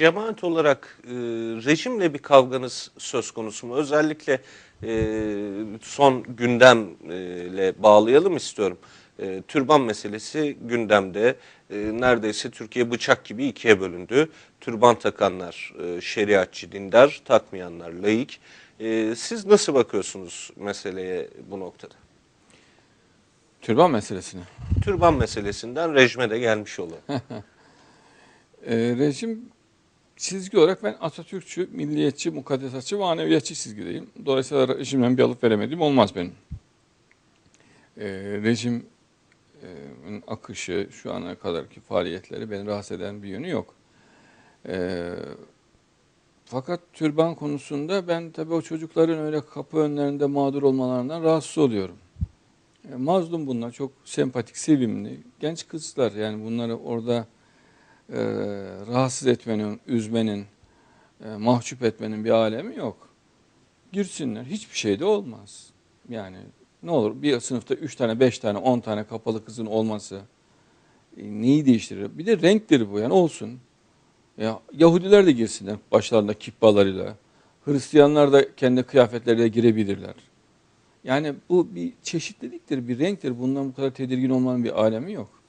cemaat olarak e, rejimle bir kavganız söz konusu mu? Özellikle e, son gündemle bağlayalım istiyorum. E, türban meselesi gündemde. E, neredeyse Türkiye bıçak gibi ikiye bölündü. Türban takanlar e, şeriatçı, dindar, takmayanlar laik. E, siz nasıl bakıyorsunuz meseleye bu noktada? Türban meselesine. Türban meselesinden rejime de gelmiş olalım. Ee, rejim çizgi olarak ben Atatürkçü, milliyetçi, mukaddesatçı, maneviyatçı çizgideyim. Dolayısıyla rejimden bir alıp veremediğim olmaz benim. Ee, rejimin akışı, şu ana kadarki faaliyetleri beni rahatsız eden bir yönü yok. Ee, fakat türban konusunda ben tabii o çocukların öyle kapı önlerinde mağdur olmalarından rahatsız oluyorum. E, mazlum bunlar, çok sempatik, sevimli, genç kızlar. Yani bunları orada e, rahatsız etmenin, üzmenin, e, mahcup etmenin bir alemi yok. Girsinler, hiçbir şey de olmaz. Yani ne olur bir sınıfta üç tane, beş tane, on tane kapalı kızın olması e, neyi değiştirir? Bir de renkleri bu yani olsun. Ya, Yahudiler de girsinler başlarında kippalarıyla. Hristiyanlar da kendi kıyafetleriyle girebilirler. Yani bu bir çeşitliliktir, bir renktir. Bundan bu kadar tedirgin olmanın bir alemi yok.